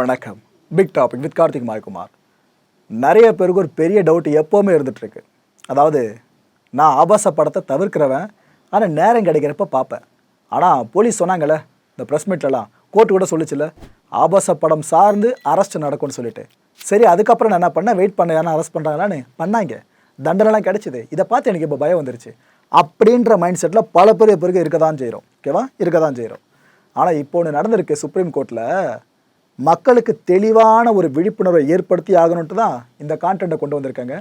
வணக்கம். Big topic with Karthik மாய்குமார் நிறைய பேருக்கு ஒரு பெரிய டவுட் எப்போவுமே இருந்துகிட்ருக்கு அதாவது நான் ஆபாச படத்தை தவிர்க்கிறவன் ஆனால் நேரம் கிடைக்கிறப்ப பார்ப்பேன். ஆனால் போலீஸ் சொன்னாங்கல்ல இந்த ப்ரெஸ் மீட்லலாம் கோர்ட்டு கூட சொல்லிச்சுல ஆபாச படம் சார்ந்து அரெஸ்ட் நடக்கும்னு சொல்லிட்டு. சரி அதுக்கப்புறம் நான் என்ன பண்ணேன்? வெயிட் பண்ண யாரும் அரெஸ்ட் பண்ணுறாங்களான்னு பண்ணாங்க. தண்டனைலாம் கிடைச்சிது. இதை பார்த்து எனக்கு இப்போ பயம் வந்துருச்சு. அப்படின்ற மைண்ட் செட்டில் பல பேர் பேருக்கு இருக்க தான் செய்கிறோம் ஓகேவா இருக்க தான் செய்கிறோம் ஆனால் இப்போ ஒன்று நடந்திருக்கு சுப்ரீம் கோர்ட்டில் மக்களுக்கு தெளிவான ஒரு விழிப்புணர்வை ஏற்படுத்தி ஆகணுன்ட்டு தான் இந்த கான்டென்ட்டை கொண்டு வந்திருக்காங்க.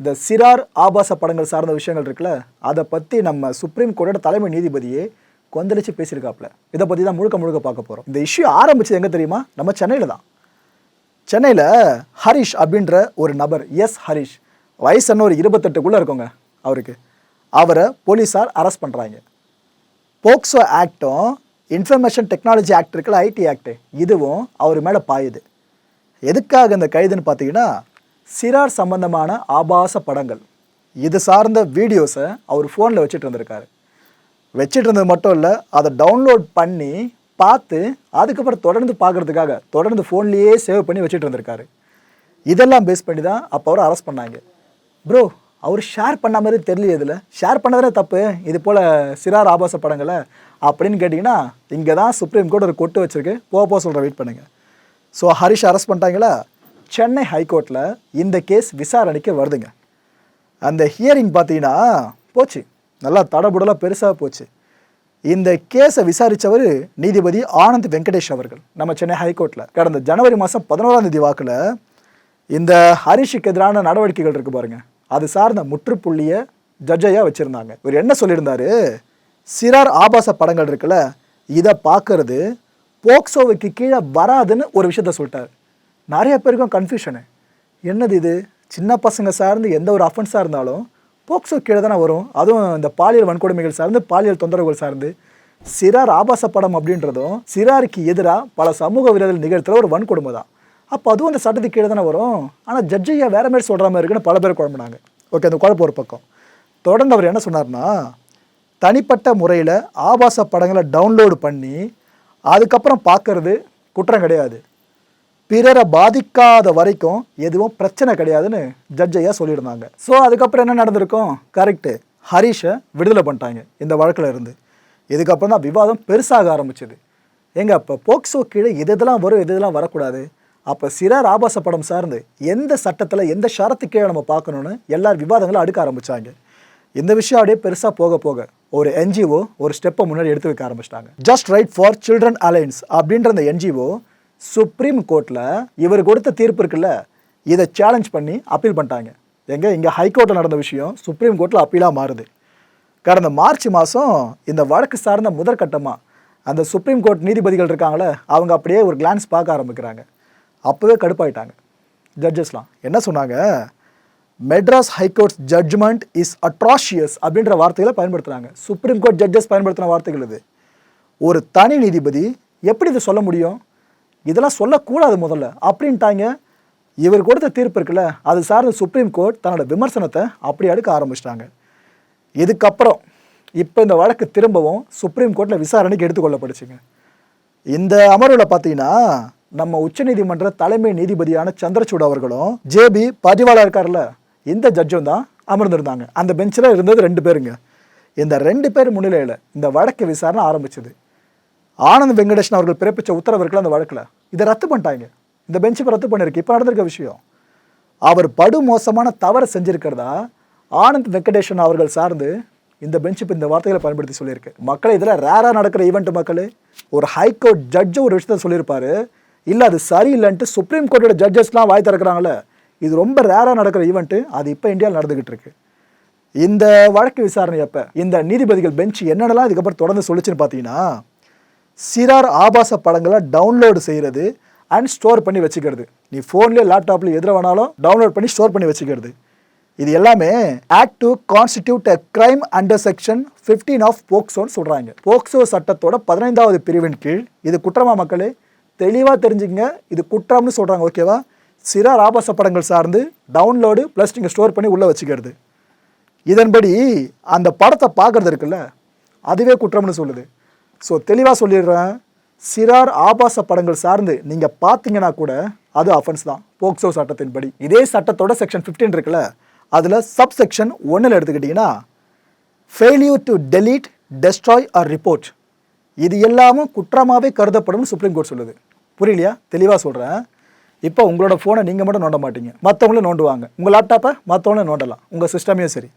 இந்த சிறார் ஆபாச படங்கள் சார்ந்த விஷயங்கள் இருக்குல்ல அதை பற்றி நம்ம சுப்ரீம் கோர்ட்டோட தலைமை நீதிபதியே கொந்தளிச்சு பேசியிருக்காப்புல. இதை பற்றி தான் முழுக்க முழுக்க பார்க்க போகிறோம் இந்த இஷ்யூ ஆரம்பிச்சது எங்கே தெரியுமா? நம்ம சென்னையில் தான். சென்னையில் ஹரிஷ் அப்படின்ற ஒரு நபர் எஸ் ஹரிஷ் வயசு என்ன ஒரு இருபத்தெட்டுக்குள்ளே இருக்கோங்க அவருக்கு. அவரை போலீஸார் அரெஸ்ட் பண்ணுறாங்க போக்சோ ஆக்டும் இன்ஃபர்மேஷன் டெக்னாலஜி ஆக்ட் இருக்குல்ல ஐடி ஆக்ட் இதுவும் அவர் மேலே பாயுது. எதுக்காக இந்த கைதுன்னு பார்த்தீங்கன்னா சிறார் சம்பந்தமான ஆபாச படங்கள். இது சார்ந்த வீடியோஸை அவர் ஃபோனில் வச்சுட்டு இருந்திருக்காரு. வச்சுட்டு இருந்தது மட்டும் இல்லை அதை டவுன்லோட் பண்ணி பார்த்து அதுக்கப்புறம் தொடர்ந்து பார்க்கறதுக்காக தொடர்ந்து ஃபோன்லேயே சேவ் பண்ணி வச்சுட்டு இருந்திருக்காரு. இதெல்லாம் பேஸ் பண்ணி தான் அப்போ அவரை அரெஸ்ட் பண்ணாங்க. ப்ரோ அவர் ஷேர் பண்ண மாதிரி தெரியல இதில். ஷேர் பண்ணதில் தப்பு. இது போல் சிறார் ஆபாச படங்களை அப்படின்னு கேட்டிங்கன்னா இங்கே தான் சுப்ரீம் கோர்ட் ஒரு கொட்டு வச்சுருக்கு. போக போக சொல்கிற வெயிட் பண்ணுங்கள் ஸோ ஹரிஷ் அரெஸ்ட் பண்ணிட்டாங்களா? சென்னை ஹைகோர்ட்டில் இந்த கேஸ் விசாரணைக்கு வருதுங்க. அந்த ஹியரிங் பார்த்தீங்கன்னா போச்சு. நல்லா தடபுடலாக பெருசாக போச்சு. இந்த கேஸை விசாரித்தவர் நீதிபதி ஆனந்த் வெங்கடேஷ் அவர்கள் நம்ம சென்னை ஹைகோர்ட்டில் கடந்த ஜனவரி மாதம் பதினோராம் தேதி வாக்கில் இந்த ஹரிஷுக்கு எதிரான நடவடிக்கைகள் இருக்குது பாருங்கள் அது சார்ந்த முற்றுப்புள்ளியை ஜட்ஜையாக வச்சுருந்தாங்க. இவர் என்ன சொல்லியிருந்தாரு? சிறார் ஆபாச படங்கள் இருக்குல்ல இதை பார்க்கறது போக்சோவுக்கு கீழே வராதுன்னு ஒரு விஷயத்த சொல்லிட்டார். நிறைய பேருக்கும் கன்ஃபியூஷனு என்னது இது? சின்ன பசங்க சார்ந்து எந்த ஒரு அஃபென்ஸாக இருந்தாலும் போக்சோ கீழே தானே வரும். அதுவும் இந்த பாலியல் வன்கொடுமைகள் சார்ந்து பாலியல் தொந்தரவுகள் சார்ந்து. சிறார் ஆபாச படம் அப்படின்றதும் சிறாருக்கு எதிராக பல சமூக வீரர்கள் நிகழ்த்துகிற ஒரு வன்கொடுமை தான். அப்போ அதுவும் அந்த சட்டத்துக்கு கீழே தானே வரும். ஆனால் ஜட்ஜையா வேறு மாதிரி சொல்கிற மாதிரி இருக்குன்னு பல பேர் குழம்புனாங்க. ஓகே அந்த குழப்பம் ஒரு பக்கம். தொடர்ந்து அவர் என்ன சொன்னார்னா தனிப்பட்ட முறையில் ஆபாச படங்களை டவுன்லோடு பண்ணி அதுக்கப்புறம் பார்க்கறது குற்றம் கிடையாது. பிறரை பாதிக்காத வரைக்கும் எதுவும் பிரச்சனை கிடையாதுன்னு ஜட்ஜையா சொல்லியிருந்தாங்க. ஸோ அதுக்கப்புறம் என்ன நடந்திருக்கும்? கரெக்டு ஹரிஷை விடுதலை பண்ணிட்டாங்க இந்த வழக்கில் இருந்து. இதுக்கப்புறம் தான் விவாதம் பெருசாக ஆரம்பிச்சது. எங்க அப்போ போக்சோ கீழே எது இதெல்லாம் வரும் எது இதெல்லாம் வரக்கூடாது? அப்போ சிறார் ஆபாச படம் சார்ந்து எந்த சட்டத்தில் எந்த ஷரத்து கீழே நம்ம பார்க்கணுன்னு எல்லார் விவாதங்களும் அடுக்க ஆரம்பிச்சாங்க. இந்த விஷயம் அப்படியே பெருசாக போக போக ஒரு என்ஜிஓ ஒரு ஸ்டெப்பை முன்னாடி எடுத்து வைக்க ஆரம்பிச்சிட்டாங்க. Just right for children alliance அப்படின்ற அந்த என்ஜிஓ சுப்ரீம் கோர்ட்டில் இவர் கொடுத்த தீர்ப்பு இருக்குல்ல இதை சேலஞ்ச் பண்ணி அப்பீல் பண்ணிட்டாங்க. எங்கே? இங்கே ஹைகோர்ட்டில் நடந்த விஷயம் சுப்ரீம் கோர்ட்டில் அப்பீலாக மாறுது. கடந்த மார்ச் மாதம் இந்த வழக்கு சார்ந்த முதற்கட்டமாக அந்த சுப்ரீம் கோர்ட் நீதிபதிகள் இருக்காங்களே அவங்க அப்படியே ஒரு கிளான்ஸ் பார்க்க ஆரம்பிக்கிறாங்க. அப்போவே கடுப்பாயிட்டாங்க. ஜட்ஜஸ்லாம் என்ன சொன்னாங்க? Madras high court's judgment is atrocious அப்படின்ற வார்த்தைகளை பயன்படுத்துகிறாங்க சுப்ரீம் கோர்ட் ஜட்ஜஸ் பயன்படுத்தின வார்த்தைகள் இது. ஒரு தனி நீதிபதி எப்படி இதை சொல்ல முடியும்? இதெல்லாம் சொல்லக்கூடாது முதல்ல அப்படின்ட்டாங்க. இவர் கொடுத்த தீர்ப்பு இருக்குல்ல அது சார்ந்த சுப்ரீம் கோர்ட் தன்னோட விமர்சனத்தை அப்படி அடுக்க ஆரம்பிச்சிட்டாங்க. இதுக்கப்புறம் இப்போ இந்த வழக்கு திரும்பவும் சுப்ரீம் கோர்ட்டில் விசாரணைக்கு எடுத்துக்கொள்ளப்படுச்சுங்க இந்த அமர்வில் பார்த்தீங்கன்னா நம்ம உச்சநீதிமன்ற தலைமை நீதிபதியான சந்திரசூட் அவர்களும் ஜேபி பதிவாளர் இருக்கார்ல இந்த ஜட்ஜும் தான் அமர்ந்திருந்தாங்க. அந்த பெஞ்சில் இருந்தது ரெண்டு பேருங்க. இந்த ரெண்டு பேர் முன்னிலையில் இந்த வழக்கு விசாரணை ஆரம்பிச்சது. ஆனந்த் வெங்கடேஷன் அவர்கள் பிறப்பிச்ச உத்தரவு இருக்குல்ல அந்த வழக்கில் இதை ரத்து பண்ணிட்டாங்க. இந்த பெஞ்சு இப்போ ரத்து பண்ணியிருக்கு. இப்போ நடந்திருக்க விஷயம். அவர் படு மோசமான தவறை செஞ்சுருக்கிறதா? ஆனந்த் வெங்கடேஷன் அவர்கள் சார்ந்து இந்த பெஞ்ச் இப்போ இந்த வார்த்தைகளை பயன்படுத்தி சொல்லியிருக்கு. மக்களை இதில் ரேராக நடக்கிற ஈவெண்ட் மக்கள் ஒரு ஹைகோர்ட் ஜட்ஜு ஒரு விஷயத்த சொல்லியிருப்பாரு. இல்லை அது சரியில்லைன்ட்டு சுப்ரீம் கோர்ட்டோட ஜட்ஜஸ்லாம் வாய் திறக்கிறாங்களே இது ரொம்ப ரேராக நடக்கிற ஈவெண்ட்டு அது இப்போ இந்தியாவில் நடந்துக்கிட்டு இருக்கு. இந்த வழக்கு விசாரணை அப்போ இந்த நீதிபதிகள் பெஞ்ச் என்னென்னலாம் இதுக்கப்புறம் தொடர்ந்து சொல்லிச்சுன்னு பார்த்தீங்கன்னா சிறார் ஆபாச படங்களை டவுன்லோடு செய்கிறது அண்ட் ஸ்டோர் பண்ணி வச்சுக்கிறது. நீ ஃபோன்லேயே லேப்டாப்லேயே எதில் வேணாலும் டவுன்லோட் பண்ணி ஸ்டோர் பண்ணி வச்சுக்கிறது. இது எல்லாமே act to constitute a crime under section fifteen of போக்சோன்னு சொல்கிறாங்க போக்சோ சட்டத்தோட பதினைந்தாவது பிரிவின் கீழ் இது குற்றமா மக்களே? தெளிவாக தெரிஞ்சுக்கங்க. இது குற்றம்னு சொல்கிறாங்க ஓகேவா சிறார் ஆபாச படங்கள் சார்ந்து டவுன்லோடு ப்ளஸ் நீங்கள் ஸ்டோர் பண்ணி உள்ளே வச்சுக்கிறது. இதன்படி அந்த படத்தை பார்க்குறது இருக்குல்ல அதுவே குற்றம்னு சொல்லுது. ஸோ தெளிவாக சொல்லிடுறேன். சிறார் ஆபாச படங்கள் சார்ந்து நீங்கள் பார்த்தீங்கன்னா கூட அது அஃபென்ஸ் தான். போக்சோ சட்டத்தின்படி. இதே சட்டத்தோட செக்ஷன் 15 இருக்குல்ல அதில் சப் செக்ஷன் ஒன்றில் எடுத்துக்கிட்டிங்கன்னா failure to delete destroy or report இது எல்லாமும் குற்றமாகவே கருதப்படும்னு சுப்ரீம் கோர்ட் சொல்லுது. புரியலையா? தெளிவாக சொல்கிறேன் இப்போ உங்களோட ஃபோனை நீங்கள் மட்டும் நோண்ட மாட்டீங்க. மற்றவங்களும் நோண்டுவாங்க. உங்கள் லேப்டாப்பை மற்றவங்களும் நோண்டலாம். உங்கள் சிஸ்டமையும் சரி.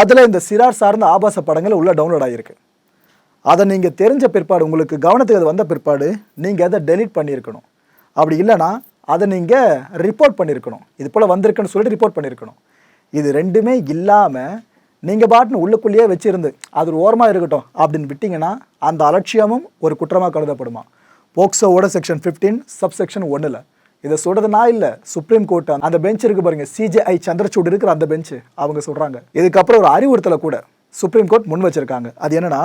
அதில் இந்த சிறார் சார்ந்த ஆபாச படங்கள் உள்ளே டவுன்லோட் ஆகியிருக்கு அதை நீங்கள் தெரிஞ்ச பிற்பாடு உங்களுக்கு கவனத்துக்கு அது வந்த பிற்பாடு நீங்கள் அதை டெலீட் பண்ணியிருக்கணும். அப்படி இல்லைன்னா அதை நீங்கள் ரிப்போர்ட் பண்ணியிருக்கணும். இது போல் வந்திருக்குன்னு சொல்லிட்டு ரிப்போர்ட் பண்ணியிருக்கணும். இது ரெண்டுமே இல்லாமல் நீங்கள் பாட்டுன்னு உள்ளுக்குள்ளேயே வச்சிருந்து அது ஒரு ஓரமாக இருக்கட்டும் அப்படின்னு விட்டிங்கன்னா அந்த அலட்சியமும் ஒரு குற்றமாக கருதப்படுமா? போக்சோவோட செக்ஷன் 15 சப் செக்ஷன் ஒன்றில் இதை சொல்கிறது நான் இல்லை சுப்ரீம் கோர்ட் அந்த பெஞ்ச் இருக்கு பாருங்கள் சிஜேஐ சந்திரசூட் இருக்கிற அந்த பெஞ்சு அவங்க சொல்கிறாங்க இதுக்கப்புறம் ஒரு அறிவுறுத்தலை கூட சுப்ரீம் கோர்ட் முன் வச்சுருக்காங்க. அது என்னன்னா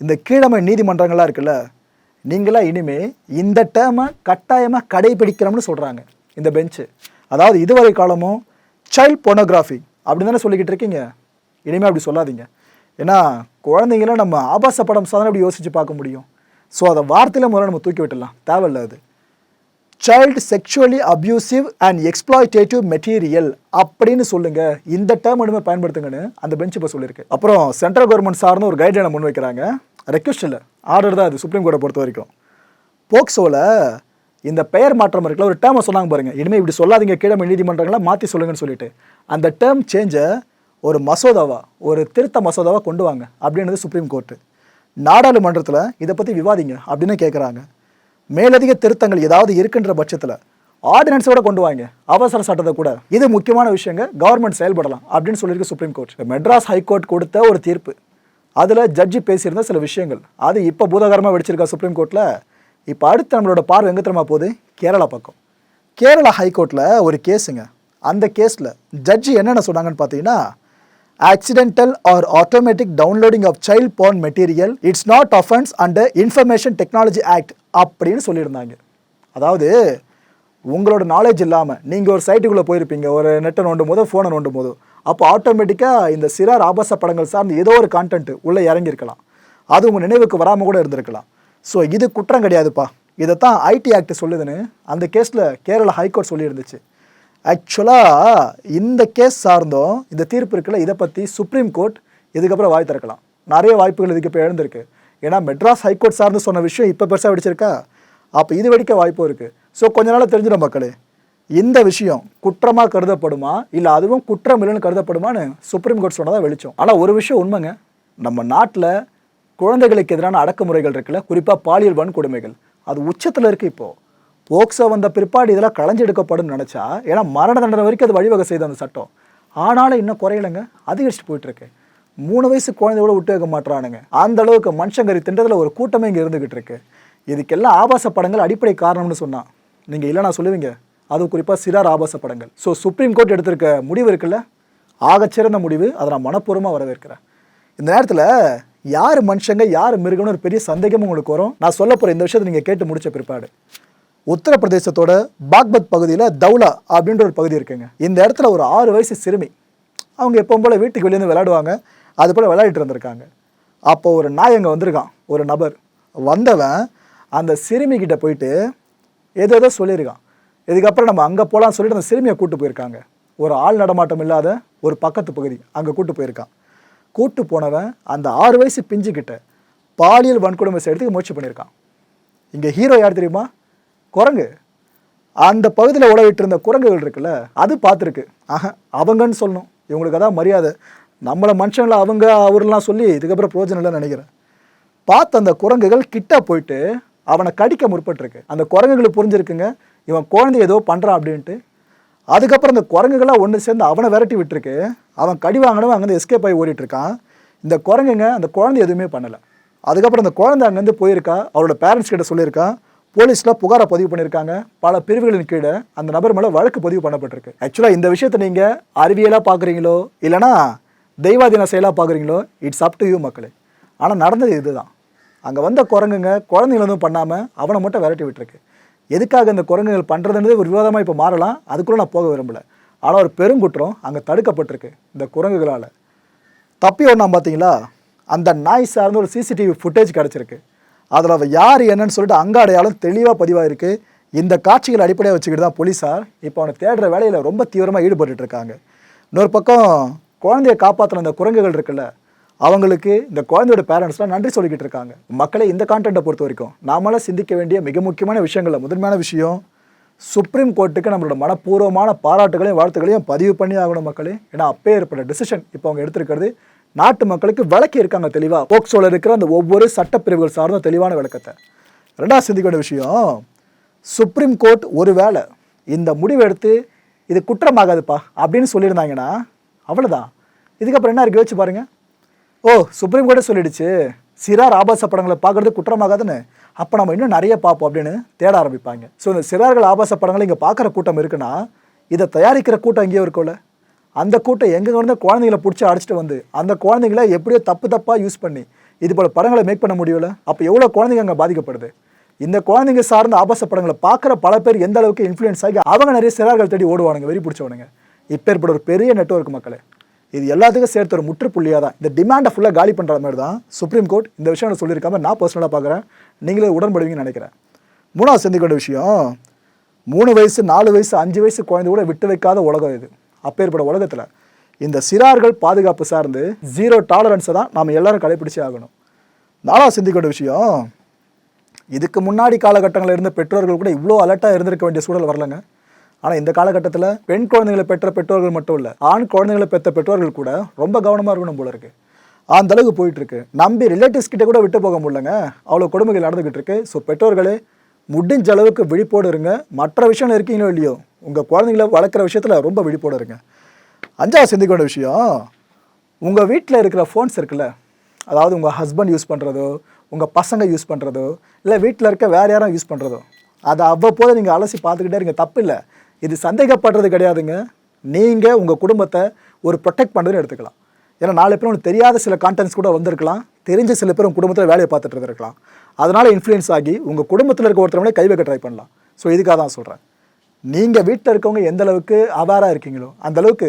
இந்த கீழமை நீதிமன்றங்களாக இருக்குல்ல நீங்களா இனிமே இந்த டேர்மை கட்டாயமாக கடைபிடிக்கிறோம்னு சொல்கிறாங்க இந்த பெஞ்சு அதாவது இதுவரை காலமும் சைல்ட் போனோகிராஃபி அப்படின்னு தானே சொல்லிக்கிட்டு இருக்கீங்க? இனிமேல் அப்படி சொல்லாதீங்க. ஏன்னா குழந்தைங்கள நம்ம ஆபாச படம் சாதனை அப்படி யோசித்து பார்க்க முடியும்? ஸோ அதை வார்த்தையில் முதல்ல நம்ம தூக்கி விட்டுடலாம். தேவையில்ல அது. Child sexually abusive and exploitative material அப்படின்னு சொல்லுங்க. இந்த டேர்ம் மட்டுமே பயன்படுத்துங்கன்னு அந்த பெஞ்ச் இப்போ சொல்லியிருக்கு. அப்புறம் சென்ட்ரல் கவர்மெண்ட் சார்ந்து ஒரு கைட்லைனை முன் வைக்கிறாங்க. ரெக்வஸ்ட் இல்லை. ஆர்டர் தான் அது சுப்ரீம் கோர்ட்டை பொறுத்த வரைக்கும். போக்சோவில் இந்த பெயர் மாற்றம் இருக்குல்ல ஒரு டேர்மை சொன்னாங்க பாருங்க. இனிமேல் இப்படி சொல்லாதீங்க. கீழே நீதிமன்றங்களை மாற்றி சொல்லுங்கன்னு சொல்லிட்டு. அந்த டேர்ம் சேஞ்சை ஒரு மசோதாவா ஒரு திருத்த மசோதாவாக கொண்டு வாங்க அப்படின்றது சுப்ரீம் கோர்ட்டு நாடாளுமன்றத்தில் இதை பற்றி விவாதிங்க அப்படின்னு கேட்குறாங்க மேலதிக திருத்தங்கள் ஏதாவது இருக்குன்ற பட்சத்தில் ஆர்டினன்ஸோட கொண்டு வாங்க. அவசர சட்டத்தை கூட. இது முக்கியமான விஷயங்க. கவர்மெண்ட் செயல்படலாம் அப்படின்னு சொல்லியிருக்கு சுப்ரீம் கோர்ட் மெட்ராஸ் ஹைகோர்ட் கொடுத்த ஒரு தீர்ப்பு. அதில் ஜட்ஜி பேசியிருந்த சில விஷயங்கள். அது இப்போ பூதகரமாக வெடிச்சிருக்கா சுப்ரீம் கோர்ட்டில் இப்போ அடுத்து நம்மளோட பார்வை எங்கே திரும்ப போகுது? கேரளா பக்கம். கேரளா ஹைகோர்ட்டில் ஒரு கேஸுங்க. அந்த கேஸில் ஜட்ஜி என்னென்ன சொன்னாங்கன்னு பார்த்தீங்கன்னா accidental or automatic downloading of child porn material. It's not offense under information technology act அப்படின்னு சொல்லியிருந்தாங்க. அதாவது உங்களோட நாலேஜ் இல்லாமல் நீங்கள் ஒரு சைட்டுக்குள்ளே போயிருப்பீங்க. ஒரு நெட்டை நோண்டும் போதோ ஃபோனை நோண்டும் போதோ. அப்போ ஆட்டோமேட்டிக்காக இந்த சிறார் ஆபாச படங்கள் சார்ந்து ஏதோ ஒரு கான்டென்ட் உள்ளே இறங்கியிருக்கலாம். அது உங்கள் நினைவுக்கு வராமல் கூட இருந்திருக்கலாம். ஸோ இது குற்றம் கிடையாதுப்பா. இதைத்தான் ஐடி ஆக்ட் சொல்லுதுன்னு அந்த கேஸில் கேரளா ஹைகோர்ட் சொல்லியிருந்துச்சு. ஆக்சுவலாக இந்த கேஸ் சார்ந்தும் இந்த தீர்ப்பு இருக்குல்ல இதை பற்றி சுப்ரீம் கோர்ட் இதுக்கப்புறம் வாய் திறக்கலாம். நிறைய வாய்ப்புகள் இதுக்கு இப்போ எழுந்திருக்கு. ஏன்னா மெட்ராஸ் ஹைகோர்ட் சார்ந்து சொன்ன விஷயம் இப்போ பெருசாக வெடிச்சிருக்கா? அப்போ இது வெடிக்க வாய்ப்பும் இருக்குது ஸோ கொஞ்ச நாளாக தெரிஞ்சிடும் மக்களே இந்த விஷயம் குற்றமாக கருதப்படுமா? இல்லை அதுவும் குற்றம் இல்லைன்னு கருதப்படுமான்னு சுப்ரீம் கோர்ட் சொன்னதாக வெளிச்சம். ஆனால் ஒரு விஷயம் உண்மைங்க. நம்ம நாட்டில் குழந்தைகளுக்கு எதிரான அடக்குமுறைகள் இருக்குல்ல குறிப்பாக பாலியல் வன்கொடுமைகள். அது உச்சத்தில் இருக்குது இப்போது போக்சோ வந்த பிற்பாடு இதெல்லாம் களைஞ்செடுக்கப்படும் நினச்சா? ஏன்னா மரண தண்டனை வரைக்கும் அது வழிவகை செய்த அந்த சட்டம். ஆனாலும் இன்னும் குறையலைங்க. அதிகரிச்சுட்டு போயிட்டு இருக்கு மூணு வயசு குழந்தையோட விட்டு வைக்க மாட்றானுங்க. அந்த அளவுக்கு மனுஷங்கரி திண்டத்தில் ஒரு கூட்டமே இங்கே இருந்துகிட்டு இருக்கு இதுக்கெல்லாம் ஆபாச படங்கள் அடிப்படை காரணம்னு சொன்னான். நீங்கள் இல்லைனா சொல்லுவீங்க. அது குறிப்பாக சிறார் ஆபாச படங்கள். ஸோ சுப்ரீம் கோர்ட் எடுத்திருக்க முடிவு இருக்குல்ல? ஆகச்சிறந்த முடிவு. அதை நான் மனப்பூர்வமாக வரவேற்கிறேன். இந்த நேரத்தில் யார் மனுஷங்க யார் மிருகம்னு ஒரு பெரிய சந்தேகம் உங்களுக்கு வரும். நான் சொல்ல போகிற இந்த விஷயத்தை நீங்கள் கேட்டு முடிச்ச பிற்பாடு. உத்தரப்பிரதேசத்தோட பாக்பத் பகுதியில் தௌலா அப்படின்ற ஒரு பகுதி இருக்குங்க. இந்த இடத்துல ஒரு ஆறு வயசு சிறுமி. அவங்க எப்பவும் போல் வீட்டுக்கு வெளியே விளையாடுவாங்க. அது போல் விளையாடிட்டு இருந்திருக்காங்க. அப்போ ஒரு நாய் அங்கே வந்திருக்கான். ஒரு நபர். வந்தவன் அந்த சிறுமிக்கிட்ட போயிட்டு ஏதோ ஏதோ சொல்லியிருக்கான். இதுக்கப்புறம் நம்ம அங்கே போகலான்னு சொல்லிட்டு அந்த சிறுமியை கூட்டு போயிருக்காங்க. ஒரு ஆள் நடமாட்டம் இல்லாத ஒரு பக்கத்து பகுதி அங்கே கூட்டு போயிருக்கான். கூட்டு போனவன் அந்த ஆறு வயசு பிஞ்சுக்கிட்ட பாலியல் வன்கொடுமை செய்யறதுக்கு முயற்சி பண்ணியிருக்கான். இங்கே ஹீரோ யார் தெரியுமா? குரங்கு. அந்த பகுதியில் உழவிட்டு இருந்த குரங்குகள் இருக்குல்ல அது பார்த்துருக்கு. ஆஹா அவங்கன்னு சொல்லணும். இவங்களுக்கு அதான் மரியாதை. நம்மளை மனுஷங்களை அவங்க அவர்லாம் சொல்லி இதுக்கப்புறம் பிரயோஜனம் இல்லைன்னு நினைக்கிறேன். பார்த்த அந்த குரங்குகள் கிட்ட போயிட்டு அவனை கடிக்க முற்பட்டிருக்கு. அந்த குரங்குகளுக்கு புரிஞ்சிருக்குங்க. இவன் குழந்தை ஏதோ பண்ணுறான் அப்படின்ட்டு. அதுக்கப்புறம் அந்த குரங்குகளாக ஒன்று சேர்ந்து அவனை விரட்டி விட்டுருக்கு. அவன் கடி வாங்கினவன் அங்கேருந்து எஸ்கேப் ஆகி ஓடிட்டுருக்கான். இந்த குரங்குங்க அந்த குழந்தை எதுவுமே பண்ணலை. அதுக்கப்புறம் அந்த குழந்தை அங்கேருந்து போயிருக்கா. அவரோட பேரண்ட்ஸ் கிட்ட சொல்லியிருக்கான் போலீஸில் புகாரை பதிவு பண்ணியிருக்காங்க பல பிரிவுகளின் கீழே அந்த நபர் மேலே வழக்கு பதிவு பண்ணப்பட்டிருக்கு. ஆக்சுவலாக இந்த விஷயத்தை நீங்கள் அறிவியலாக பார்க்குறீங்களோ இல்லைனா தெய்வாதீன செயலாக பார்க்குறீங்களோ இட்ஸ் அப் டு யூ மக்களே. ஆனால் நடந்தது இதுதான். அங்கே வந்த குரங்குங்க குழந்தைங்கள எதுவும் பண்ணாமல் அவனை மட்டும் விரட்டி விட்டுருக்கு. எதுக்காக இந்த குரங்குகள் பண்ணுறதுன்றது ஒரு விவாதமாக இப்போ மாறலாம். அதுக்குள்ளே நான் போக விரும்பலை. ஆனால் ஒரு பெருங்குற்றம் அங்கே தடுக்கப்பட்டிருக்கு இந்த குரங்குகளால். தப்பி ஒன்றா பார்த்தீங்களா அந்த நாய் சார்ந்த ஒரு சிசிடிவி ஃபுட்டேஜ் கிடச்சிருக்கு. அதில் அவள் யார் என்னன்னு சொல்லிட்டு அங்க அடையாளம் தெளிவாக பதிவாயிருக்கு. இந்த காட்சிகள் அடிப்படையாக வச்சுக்கிட்டு தான் போலீஸார் இப்போ அவனை தேடுற வேலையில் ரொம்ப தீவிரமாக ஈடுபட்டுட்டு இருக்காங்க. இன்னொரு பக்கம் குழந்தைய காப்பாற்றின அந்த குரங்குகள் இருக்குல்ல அவங்களுக்கு இந்த குழந்தையோட பேரண்ட்ஸ்லாம் நன்றி சொல்லிக்கிட்டு இருக்காங்க. மக்களை இந்த கான்டென்ட்டை பொறுத்த வரைக்கும் நாமளாம் சிந்திக்க வேண்டிய மிக முக்கியமான விஷயங்களில் முதன்மையான விஷயம் சுப்ரீம் கோர்ட்டுக்கு நம்மளோட மனப்பூர்வமான பாராட்டுகளையும் வாழ்த்துக்களையும் பதிவு பண்ணி ஆகணும் மக்களே. ஏன்னா அப்பே ஏற்பட்ட டிசிஷன் இப்போ அவங்க எடுத்திருக்கிறது நாட்டு மக்களுக்கு விளக்கி இருக்காங்க தெளிவாக போக்சோவில் இருக்கிற அந்த ஒவ்வொரு சட்டப்பிரிவுகள் சார்ந்த தெளிவான விளக்கத்தை. ரெண்டாவது சிந்திக்க வேண்டிய விஷயம் சுப்ரீம் கோர்ட் ஒருவேளை இந்த முடிவு எடுத்து இது குற்றமாகாதுப்பா அப்படின்னு சொல்லியிருந்தாங்கன்னா அவ்வளோதான் இதுக்கப்புறம் என்ன இருக்கு? யோசிச்சு பாருங்கள் ஓ சுப்ரீம் கோர்ட்டே சொல்லிடுச்சு சிறார் ஆபாச படங்களை பார்க்குறது குற்றமாகாதுன்னு. அப்போ நம்ம இன்னும் நிறைய பார்ப்போம் அப்படின்னு தேட ஆரம்பிப்பாங்க. ஸோ இந்த சிறார்கள் ஆபாச படங்களை இங்கே பார்க்குற கூட்டம் இருக்குன்னா இதை தயாரிக்கிற கூட்டம் எங்கேயோ இருக்கோல்ல அந்த கூட்டம் எங்கே வந்து குழந்தைங்களை பிடிச்சி அடிச்சிட்டு வந்து அந்த குழந்தைங்கள எப்படியோ தப்பு தப்பாக யூஸ் பண்ணி இது போல் படங்களை மேக் பண்ண முடியல. அப்போ எவ்வளோ குழந்தைங்க அங்கே பாதிக்கப்படுது? இந்த குழந்தைங்க சார்ந்த ஆபாச படங்களை பார்க்குற பல பேர் எந்த அளவுக்கு இன்ஃப்ளூயன்ஸ் ஆகி அவங்க நிறைய சிறார்கள் தேடி ஓடுவானுங்க வெறி பிடிச்சவனுங்க இப்போ ஏற்பட ஒரு பெரிய நெட்வொர்க் மக்களே. இது எல்லாத்துக்கும் சேர்த்து ஒரு முற்றுப்புள்ளியாக தான். இந்த டிமாண்டை ஃபுல்லாக காலி பண்ணுற மாதிரி தான் சுப்ரீம் கோர்ட் இந்த விஷயம் சொல்லியிருக்காம நான் பர்சனலாக பார்க்குறேன். நீங்களே உடன்படுவீங்கன்னு நினைக்கிறேன். மூணாவது சிந்திக்க விஷயம் மூணு வயசு நாலு வயசு அஞ்சு வயசு குழந்தை கூட விட்டு வைக்காத உலகம் இது. அப்பேற்பட உலகத்தில் இந்த சிறார்கள் பாதுகாப்பு சார்ந்து ஜீரோ டாலரன்ஸை தான் நாம் எல்லாரும் கடைபிடிச்சே ஆகணும். நானாக சிந்திக்கொண்ட விஷயம் இதுக்கு முன்னாடி காலகட்டங்களில் இருந்த பெற்றோர்கள் கூட இவ்வளோ அலர்ட்டாக இருந்திருக்க வேண்டிய சூழல் வரலங்க. ஆனால் இந்த காலகட்டத்தில் பெண் குழந்தைகளை பெற்ற பெற்றோர்கள் மட்டும் இல்லை ஆண் குழந்தைகளை பெற்ற பெற்றோர்கள் கூட ரொம்ப கவனமாக இருக்கணும் போல இருக்கு. அந்த அளவுக்கு போயிட்டுருக்கு நம்பி ரிலேட்டிவ்ஸ் கிட்ட கூட விட்டு போக முடியலங்க. அவ்வளோ கொடுமைகள் நடந்துக்கிட்டு இருக்கு. ஸோ பெற்றோர்களே முடிஞ்ச அளவுக்கு விழிப்போடு இருங்க. மற்ற விஷயம் இருக்கீங்களோ இல்லையோ உங்கள் குழந்தைங்களை வளர்க்குற விஷயத்தில் ரொம்ப விழிப்போடு இருங்க. அஞ்சாவது சிந்திக்க வேண்டிய விஷயம் உங்கள் வீட்டில் இருக்கிற ஃபோன்ஸ் இருக்குல்ல அதாவது உங்கள் ஹஸ்பண்ட் யூஸ் பண்ணுறதோ உங்கள் பசங்க யூஸ் பண்ணுறதோ இல்லை வீட்டில் இருக்க வேறு யாரும் யூஸ் பண்ணுறதோ அதை அவ்வப்போது நீங்கள் அலசி பார்த்துக்கிட்டே இருங்க. தப்பு இல்லை. இது சந்தேகப்படுறது கிடையாதுங்க. நீங்கள் உங்கள் குடும்பத்தை ஒரு ப்ரொடெக்ட் பண்ணுறதுன்னு எடுத்துக்கலாம். ஏன்னா நாலு பேரும் உங்களுக்கு தெரியாத சில கான்டென்ட்ஸ் கூட வந்திருக்கலாம். தெரிஞ்ச சில பேர் உங்கள் குடும்பத்தில் வேலையை பார்த்துட்டு இருந்திருக்கலாம். அதனால் இன்ஃப்ளூயன்ஸ் ஆகி உங்கள் குடும்பத்தில் இருக்க ஒருத்தவங்களே கை வைக்க ட்ரை பண்ணலாம். ஸோ இதுக்காக தான் சொல்கிறேன் நீங்கள் வீட்டில் இருக்கவங்க எந்த அளவுக்கு அவேராக இருக்கீங்களோ அந்த அளவுக்கு